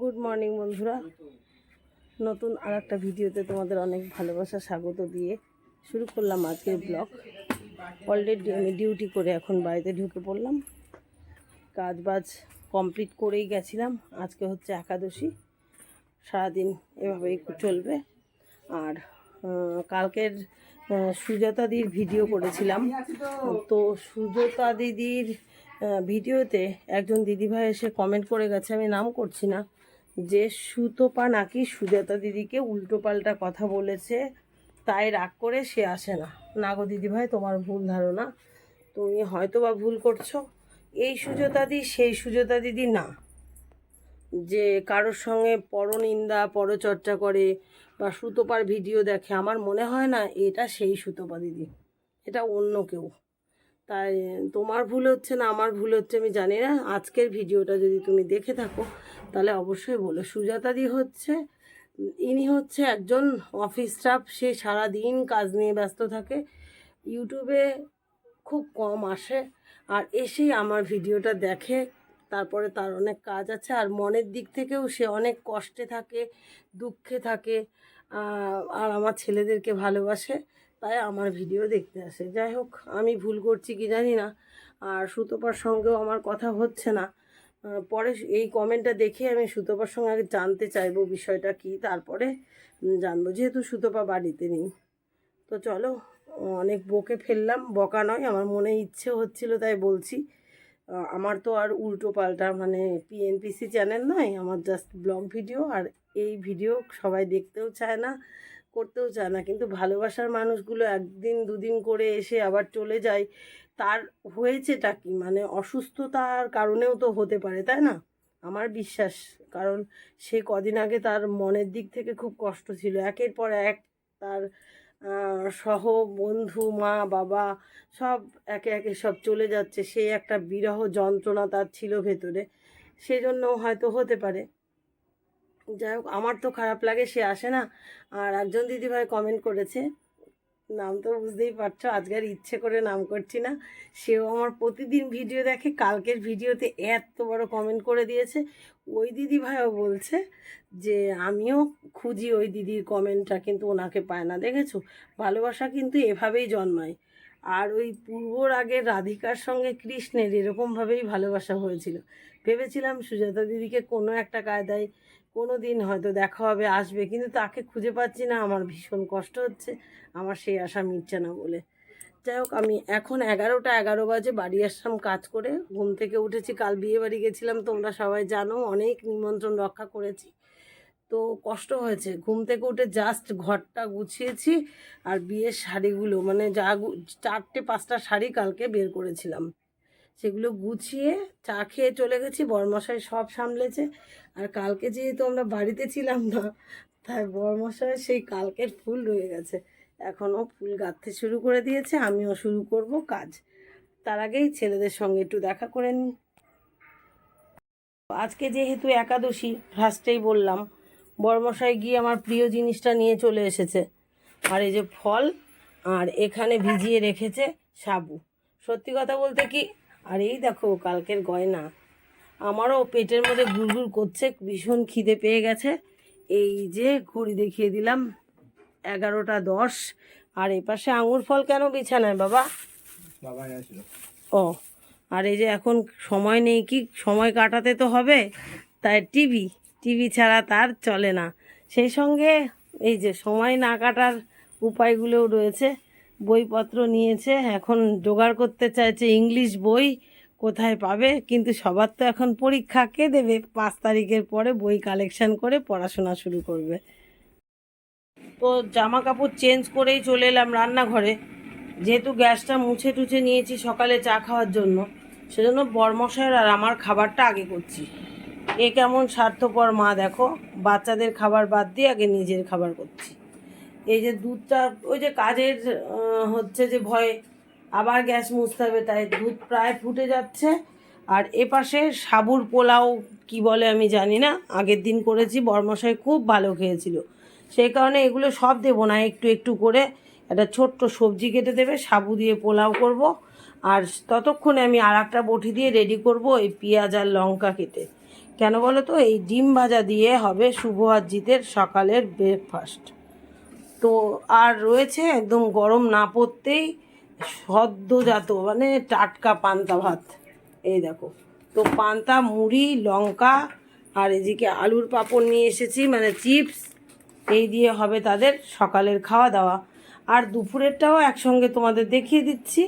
Good morning বন্ধুরা। নতুন আর একটা ভিডিওতে তোমাদের অনেক ভালোবাসা স্বাগত দিয়ে শুরু করলাম আজকের ব্লগ অলরেডি আমি ডিউটি করে এখন বাড়িতে ঢুকে পড়লাম। কাজ বাজ কমপ্লিট করেই গেছিলাম। আজকে হচ্ছে একাদশী। সারাদিন এভাবেই চলবে। আর কালকের আহ, সুজাতাদির ভিডিও করেছিলাম। তো সুজাতা দিদির ভিডিওতে একজন দিদিভাই এসে কমেন্ট করে গেছে আমি নাম করছি না। যে সুতোপা নাকি সুজাতা দিদিকে উল্টোপাল্টা কথা বলেছে, তাই রাগ করে সে আসে না। না গো দিদিভাই, তোমার ভুল ধারণা। তুমি হয়তো বা ভুল করছ। এই সুজাতা দি, সেই সুজাতা দিদি না। যে কারোর সঙ্গে পরনিন্দা, পরচর্চা করে বা সুতোপার ভিডিও দেখে, আমার মনে হয় না এটা সেই সুতোপা দিদি। এটা অন্য কেউ। তাই, তোমার ভুল হচ্ছে না, আমার ভুল হচ্ছে, আমি জানি না। আজকের ভিডিওটা যদি তুমি দেখে থাকো, তাহলে অবশ্যই বলো। সুজাতাদি হচ্ছে, ইনি হচ্ছে একজন অফিস স্টাফ, সে সারাদিন কাজ নিয়ে ব্যস্ত থাকে। ইউটিউবে খুব কম আসে, আর এসেই আমার ভিডিওটা দেখে, তারপরে তার অনেক কাজ আছে। আর মনের দিক থেকেও সে অনেক কষ্টে থাকে, দুঃখে থাকে আর আমার ছেলেদেরকে ভালোবাসে। তাই আমার ভিডিও দেখতে আসে। যাই হোক, আমি ভুল করছি কি জানি না। আর সুতোপার সঙ্গেও আমার কথা হচ্ছে না। পরে এই কমেন্টটা দেখে আমি সুতোপার সঙ্গে আগে জানতে চাইব বিষয়টা কি। তারপরে জানব, যেহেতু সুতোপা বাড়িতে নেই। তো চলো, অনেক বকে ফেললাম, বকা নয়, আমার মনে ইচ্ছে হচ্ছিল তাই বলছি। আমার তো আর উল্টো পাল্টা মানে পিএনপিসি চ্যানেল নয়, আমার জাস্ট ব্লগ ভিডিও আর এই ভিডিও সবাই দেখতেও চায় না। করতেও চায় না। কিন্তু ভালোবাসার মানুষগুলো একদিন দুদিন করে এসে আবার চলে যায়, তার হয়েছেটা কি? মানে অসুস্থতার কারণেও তো হতে পারে, তাই না? আমার বিশ্বাস, কারণ সে কদিন আগে তার মনের দিক থেকে খুব কষ্ট ছিল। একের পর এক তার সহ বন্ধু, মা, বাবা সব একে একে সব চলে যাচ্ছে। সেই একটা বিরহ যন্ত্রণা তার ছিল ভেতরে। সেজন্য হয়তো হতে পারে। যাই হোক, আমার তো খারাপ লাগে, সে আসে না। আর একজন দিদিভাই কমেন্ট করেছে, নাম তো বুঝতেই পারছ আজকের ইচ্ছে করে নাম করছি না। সেও আমার প্রতিদিন ভিডিও দেখে, কালকের ভিডিওতে এত বড় কমেন্ট করে দিয়েছে। ওই দিদিভাইও বলছে যে, আমিও খুঁজি ওই দিদির কমেন্টটা কিন্তু ওনাকে পায় না, দেখেছ? ভালোবাসা কিন্তু এভাবেই জন্মায়। আর ওই পূর্বর আগে রাধিকার সঙ্গে কৃষ্ণের এরকমভাবেই ভালোবাসা হয়েছিল। ভেবেছিলাম সুজাতা দিদিকে কোনো একটা কায়দায় কোনো দিন হয়তো দেখা হবে, আসবে, কিন্তু তাকে খুঁজে পাচ্ছি না। আমার ভীষণ কষ্ট হচ্ছে, আমার সেই আশা মিটছে না বলে। যাই হোক, আমি এখন এগারোটা এগারো বাজে, বাড়ি আসলাম কাজ করে। ঘুম থেকে উঠেছি, কাল বিয়ে বাড়ি গেছিলাম, তোমরা সবাই জানো, অনেক নিমন্ত্রণ রক্ষা করেছি। তো কষ্ট হয়েছে, ঘুম থেকে উঠে জাস্ট ঘরটা গুছিয়েছি আর বিয়ের শাড়িগুলো মানে যা চারটে পাঁচটা শাড়ি কালকে বের করেছিলাম। সেগুলো গুছিয়ে চা খেয়ে চলে গেছি। বরমশাই সব সামলেছে। আর কালকে যেহেতু আমরা বাড়িতে ছিলাম না, তাই বরমশাই সেই কালকের ফুল রয়ে গেছে। এখনও ফুল গাঁথতে শুরু করে দিয়েছে, আমিও শুরু করব কাজ। তার আগেই ছেলেদের সঙ্গে একটু দেখা করে নিই। আজকে যেহেতু একাদশী ফার্স্টেই বললাম, বরমশাই গিয়ে আমার প্রিয় জিনিসটা নিয়ে চলে এসেছে। আর এই যে ফল, আর এখানে ভিজিয়ে রেখেছে সাবু। সত্যি কথা বলতে কি আর এই দেখো কালকের গয়না। আমারও পেটের মধ্যে গুড়গুড় করছে ভীষণ খিদে পেয়ে গেছে। এই যে ঘড়ি দেখিয়ে দিলাম এগারোটা দশ। আর এপাশে আঙুর ফল কেন বিছানায় বাবা? বাবা ও আর এই যে এখন সময় নেই কি সময় কাটাতে তো হবে। তাই টিভি টিভি ছাড়া তার চলে না। সেই সঙ্গে এই যে সময় না কাটার উপায়গুলোও রয়েছে। বইপত্র নিয়েছে, এখন জোগাড় করতে চাইছে ইংলিশ বই, কোথায় পাবে? কিন্তু সবার তো এখন পরীক্ষা। কে দেবে? পাঁচ তারিখের পরে বই কালেকশন করে পড়াশোনা শুরু করবে। তো জামা কাপড় চেঞ্জ করেই চলে এলাম রান্নাঘরে। যেহেতু গ্যাসটা মুছে টুছে নিয়েছি সকালে চা খাওয়ার জন্য, সেজন্য বরমশাইয়ের আর আমার খাবারটা আগে করছি। এ কেমন স্বার্থপর মা, দেখো। বাচ্চাদের খাবার বাদ দিয়ে আগে নিজের খাবার করছি। এই যে দুধটা, ওই যে কাজের হচ্ছে যে ভয়ে আবার গ্যাস মুছতে হবে, তাই দুধ প্রায় ফুটে যাচ্ছে। আর এপাশে সাবুর পোলাও কি বলে আমি জানি না, আগের দিন করেছি, বরমশাই খুব ভালো খেয়েছিল। সেই কারণে এগুলো সব দেবো না, একটু একটু করে একটা ছোট্ট সবজি কেটে দেবে, সাবু দিয়ে পোলাও করব। আর ততক্ষণে আমি আর একটা বটি দিয়ে রেডি করব এই পেঁয়াজ আর লঙ্কা কেটে। কেন বলো তো, এই ডিম ভাজা দিয়ে হবে শুভ জিতের সকালের ব্রেকফাস্ট। তো আর রয়েছে একদম গরম না পড়তেই সদ্যজাত মানে টাটকা পান্তা ভাত। এই দেখো, তো পান্তা, মুড়ি, লঙ্কা, আর এদিকে আলুর পাঁপড় নিয়ে এসেছি মানে চিপস, এই দিয়ে হবে তাদের সকালের খাওয়া দাওয়া আর দুপুরেরটাও একসঙ্গে তোমাদের দেখিয়ে দিচ্ছি।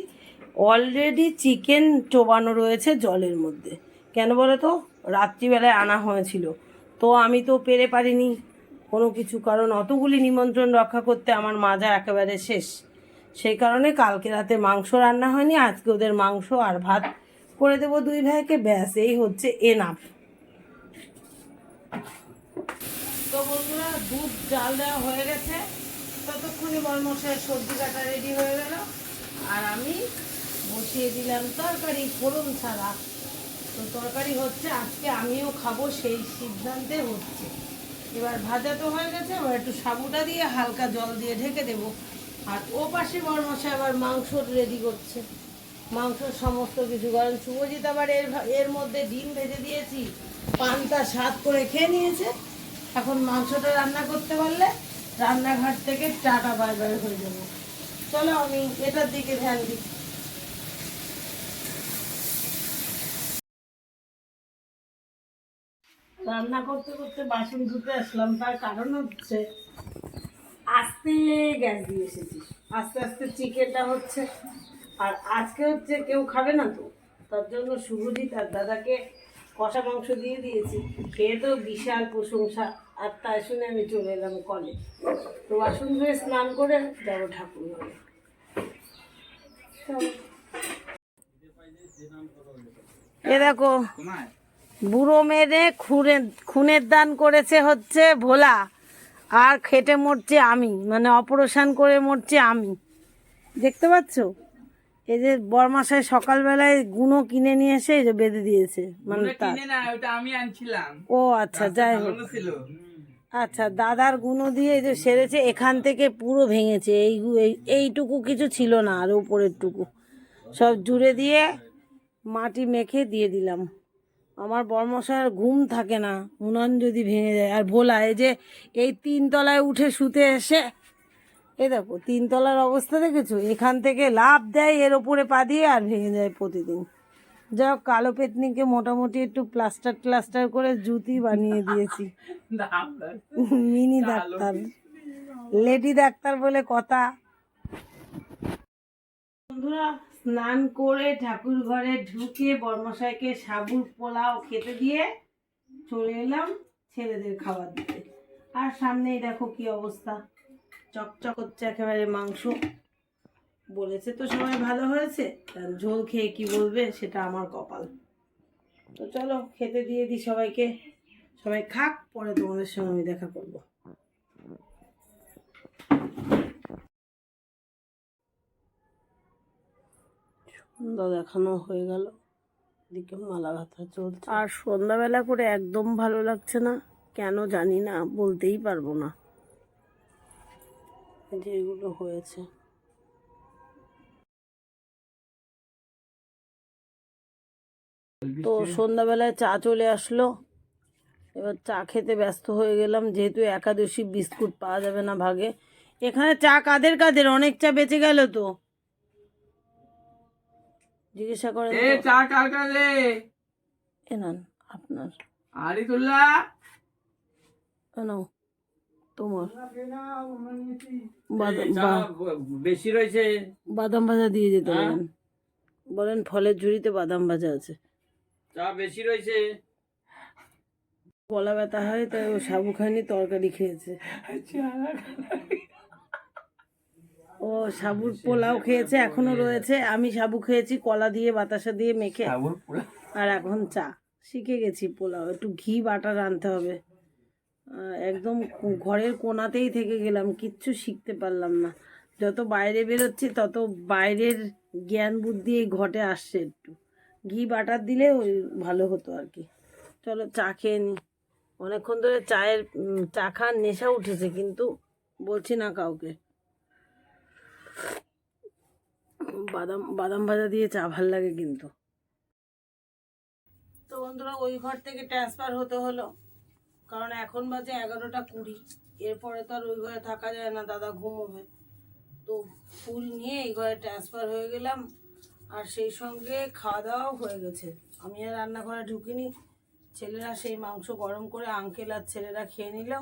অলরেডি চিকেন চোবানো রয়েছে জলের মধ্যে। কেন বলো তো? রাত্রিবেলায় আনা হয়েছিল। তো আমি তো পেরে পারিনি। কোনো কিছু, কারণ অতগুলি নিমন্ত্রণ রক্ষা করতে আমার মাজা একেবারে শেষ। সেই কারণে কালকে রাতে মাংস রান্না হয়নি, আজকে ওদের মাংস আর ভাত করে দেবো দুই ভাইকে। ব্যাস, এই হচ্ছে এনাফ তো বন্ধুরা, দুধ, জাল দেওয়া হয়ে গেছে। ততক্ষণে বর্মশায় সবজি কাটা রেডি হয়ে গেল। আর আমি বসিয়ে দিলাম তরকারি, ফোড়ন ছাড়া। তো তরকারি হচ্ছে, আজকে আমিও খাব সেই সিদ্ধান্তে হচ্ছে। এবার ভাজা তো হয়ে গেছে, এবার একটু সাবুটা দিয়ে হালকা জল দিয়ে ঢেকে দেবো। আর ও পাশে বর্মশাই আবার মাংস রেডি করছে। মাংসর সমস্ত কিছু, কারণ শুভজিৎ আবার এর এর মধ্যে ডিম ভেজে দিয়েছি পানটা স্বাদ করে খেয়ে নিয়েছে। এখন মাংসটা রান্না করতে পারলে রান্নাঘাট থেকে টাটা বাই হয়ে যাব চলো আমি এটার দিকে ধ্যান দিই রান্না করতে করতে বাসন ধুতে আসলাম তার কারণ হচ্ছে আস্তে গ্যাস দিয়ে এসেছি। আস্তে আস্তে চিকেনটা হচ্ছে আর আজকে হচ্ছে কেউ খাবে না তো তার জন্য শুভজিৎ আর দাদাকে কষা মাংস দিয়ে দিয়েছি। খেয়ে তো বিশাল প্রশংসা আর তাই শুনে আমি চলে এলাম কলে। তো বাসন ধুয়ে স্নান করে যাব ঠাকুর ঘরে চলো। এ দেখো বুড়ো মেরে খুনে খুনের দান করেছে হচ্ছে ভোলা। আর খেটে মরছে আমি মানে অপারেশন করে মরছে আমি। দেখতে পাচ্ছ? এই যে বরমাসায় সকালবেলায় গুঁড়ো কিনে নিয়ে এসে এই যে বেঁধে দিয়েছে মানে আমি আনছিলাম। ও আচ্ছা যাই হোক। আচ্ছা দাদার গুঁড়ো দিয়ে এই যে সেরেছে এখান থেকে পুরো ভেঙেছে। এই এই- এইটুকু কিছু ছিল না আর উপরের টুকু সব জুড়ে দিয়ে মাটি মেখে দিয়ে দিলাম। আমার বর্মশার ঘুম থাকে না উনান যদি ভেঙে যায়। আর ভোলা এই যে এই তিনতলায় উঠে শুতে এসে এই দেখো তিনতলার অবস্থা দেখেছ? এখান থেকে লাভ দেয় এর ওপরে পা দিয়ে আর ভেঙে যায় প্রতিদিন। যা হোক, কালো পেতনিকে মোটামুটি একটু প্লাস্টার প্লাস্টার করে জুতি বানিয়ে দিয়েছি। Mini doctor. লেডি ডাক্তার বলে কথা। বন্ধুরা, স্নান করে ঠাকুর ঘরে ঢুকে বর্মশাইকে সাবুর পোলাও খেতে দিয়ে চলে এলাম ছেলেদের খাবার দিতে। আর সামনেই দেখো কি অবস্থা। চকচক হচ্ছে একেবারে মাংস। বলেছে তো সবাই ভালো হয়েছে। ঝোল খেয়ে কি বলবে সেটা আমার কপাল। তো চলো, খেতে দিয়ে দিই সবাইকে। সবাই খাক, পরে তোমাদের সঙ্গে আমি দেখা করব। সন্ধ্যা দেখানো হয়ে গেল। এদিকে মালা গাঁথা চলছে। আর সন্ধ্যাবেলা করে একদম ভালো লাগছে না। কেন জানি না বলতেই পারব না। যে এগুলো হয়েছে। তো সন্ধ্যাবেলায় চা চলে আসলো। এবার চা খেতে ব্যস্ত হয়ে গেলাম। যেহেতু একাদশী বিস্কুট পাওয়া যাবে না ভাগে। এখানে চা কাদের কাদের? অনেক চা বেঁচে গেল তো। জিজ্ঞাসা করেন এ চা কার কাছে? এ নেন আপনার। আরিতুল্লাহ এ নাও তোমার। বেশি রয়েছে। বাদাম ভাজা দিয়ে যেতে হ্যাঁ? বলেন বলেন ফলের ঝুড়িতে বাদাম ভাজা আছে। চা বেশি রয়েছে। গলা ব্যথা হয় তাই ও সাবু খায়নি তরকারি খেয়েছে। ও সাবুর পোলাও খেয়েছে এখনও রয়েছে। আমি সাবু খেয়েছি কলা দিয়ে বাতাসা দিয়ে মেখে। আর এখন চা। শিখে গেছি পোলাও একটু ঘি বাটার আনতে হবে। একদম ঘরের কোনাতেই থেকে গেলাম কিচ্ছু শিখতে পারলাম না। যত বাইরে বেরোচ্ছি তত বাইরের জ্ঞান বুদ্ধি এই ঘটে আসছে একটু। ঘি বাটার দিলে ওই ভালো হতো আর কি। চলো চা খেয়ে নি। অনেকক্ষণ ধরে চায়ের চা খাওয়ার নেশা উঠেছে কিন্তু বলছি না কাউকে। বাদাম বাদাম ভাজা দিয়ে চা ভালো লাগে কিন্তু। তো বন্ধুরা, ওই ঘর থেকে ট্রান্সফার হতে হলো। কারণ এখন বাজে এগারোটা কুড়ি। এরপরে তো আর ওই ঘরে থাকা যায় না, দাদা ঘুমোবে। তো ফুল নিয়ে এই ঘরে ট্রান্সফার হয়ে গেলাম। আর সেই সঙ্গে খাওয়া দাওয়াও হয়ে গেছে। আমি আর রান্নাঘরে ঢুকিনি। ছেলেরা সেই মাংস গরম করে আঙ্কেল আর ছেলেরা খেয়ে নিল।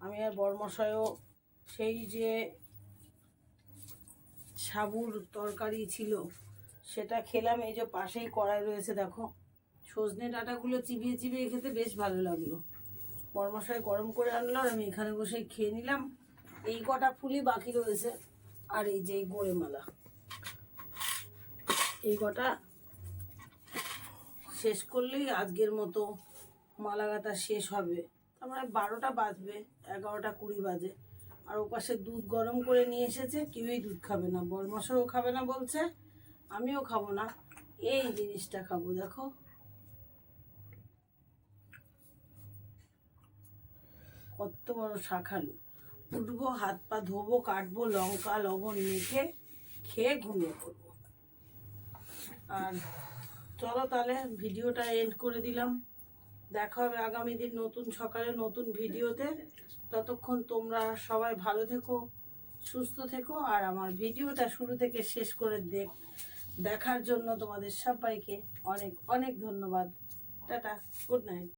আমি আর বরমশাইও সেই যে সাবুর তরকারি ছিল, সেটা খেলাম। এই যে পাশেই কড়াই রয়েছে, দেখো। সজনে ডাঁটাগুলো চিবিয়ে চিবিয়ে খেতে বেশ ভালো লাগল। বরমশাই গরম করে আনলো আর আমি এখানে বসে খেয়ে নিলাম। এই কটা ফুলই বাকি রয়েছে। আর এই যে এই গোড়ে মালা এই কটা শেষ করলেই আজকের মতো মালা গাঁথা শেষ হবে। তার মানে বারোটা বাজবে, এগারোটা কুড়ি বাজে। আর ওপাশে দুধ গরম করে নিয়ে এসেছে, কেউই দুধ খাবে না। বরমশাইও খাবে না বলছে, আমিও খাব না, এই জিনিসটা খাব, দেখো। কত বড় শাখালু। উঠবো, হাত পা ধোবো, কাটবো, লঙ্কা, লবণ মেখে খেয়ে ঘুমিয়ে পড়ব। আর চলো তাহলে ভিডিওটা এন্ড করে দিলাম। দেখা হবে আগামী দিন নতুন সকালে নতুন ভিডিওতে। ততক্ষণ তোমরা সবাই ভালো থেকো, সুস্থ থেকো, আর আমার ভিডিওটা শুরু থেকে শেষ করে দেখ, দেখার জন্য তোমাদের সবাইকে অনেক অনেক ধন্যবাদ। Tata, good night.